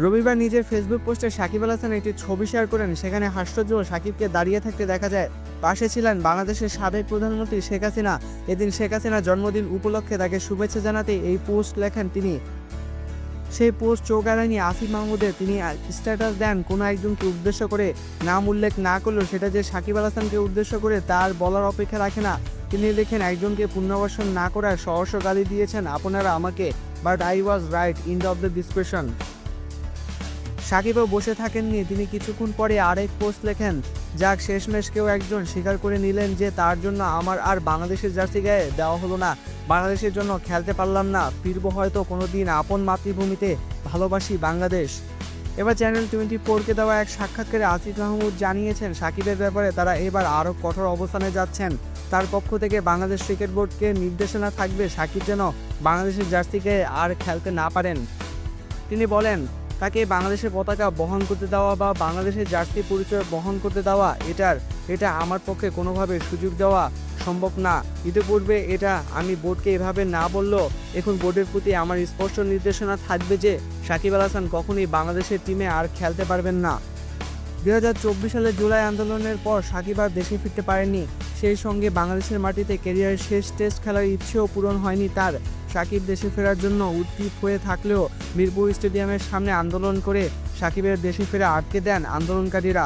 রবিবার নিজের ফেসবুক পোস্টে সাকিব আল হাসান একটি ছবি শেয়ার করেন। সেখানে হাস্যোজ্জ্বল সাকিবকে দাঁড়িয়ে থাকতে দেখা যায়, পাশে ছিলেন বাংলাদেশের সাবেক প্রধানমন্ত্রী শেখ হাসিনা। এদিন শেখ হাসিনার জন্মদিন উপলক্ষে তাকে শুভেচ্ছা জানাতে এই পোস্ট লেখেন তিনি। সেই পোস্ট চোখ এড়ায়নি আসিফ মাহমুদের তিনি স্ট্যাটাস দেন, কোনো একজনকে উদ্দেশ্য করে নাম উল্লেখ না করলেও সেটা যে সাকিব আল হাসানকে উদ্দেশ্য করে তার বলার অপেক্ষা রাখে না। তিনি লেখেন, একজনকে পুনর্বাসন না করার সহস্র গালি দিয়েছেন আপনারা আমাকে but I was right in of the description সাকিবও বসে থাকেননি। তিনি কিছুক্ষণ পরে আরেক পোস্ট লেখেন, যাক, শেষমেশ কেউ একজন স্বীকার করে নিলেন যে তার জন্য আমার আর বাংলাদেশের জার্সি গায়ে দেওয়া হলো না। বাংলাদেশের জন্য খেলতে পারলাম না। ফিরবো হয়তো কোনো দিন আপন মাতৃভূমিতে। ভালোবাসি বাংলাদেশ। এবার চ্যানেল টোয়েন্টি ফোরকে দেওয়া এক সাক্ষাৎকারে আসিফ মাহমুদ জানিয়েছেন, সাকিবের ব্যাপারে তারা এবার আরও কঠোর অবস্থানে যাচ্ছেন। তার পক্ষ থেকে বাংলাদেশ ক্রিকেট বোর্ডকে নির্দেশনা থাকবে সাকিব যেন বাংলাদেশের জার্সিকে আর খেলতে না পারেন। তিনি বলেন তাকে বাংলাদেশের পতাকা বহন করতে দেওয়া বা বাংলাদেশের জার্সি পরিচয় বহন করতে দেওয়া, এটার, এটা আমার পক্ষে কোনোভাবে সুযোগ দেওয়া সম্ভব না। ইতিপূর্বে এটা আমি বোর্ডকে এভাবে না বললেও এখন বোর্ডের প্রতি আমার স্পষ্ট নির্দেশনা থাকবে যে সাকিব আল হাসান কখনোই বাংলাদেশের টিমে আর খেলতে পারবেন না। দুই সালের জুলাই আন্দোলনের পর সাকিব আর দেশে ফিরতে পারেননি। সেই সঙ্গে বাংলাদেশের মাটিতে কেরিয়ারের শেষ টেস্ট খেলার ইচ্ছেও পূরণ হয়নি তার। সাকিব দেশে ফেরার জন্য উদ্দীপ হয়ে থাকলেও মিরপুর স্টেডিয়ামের সামনে আন্দোলন করে সাকিবের দেশে ফেরা আটকে দেন আন্দোলনকারীরা।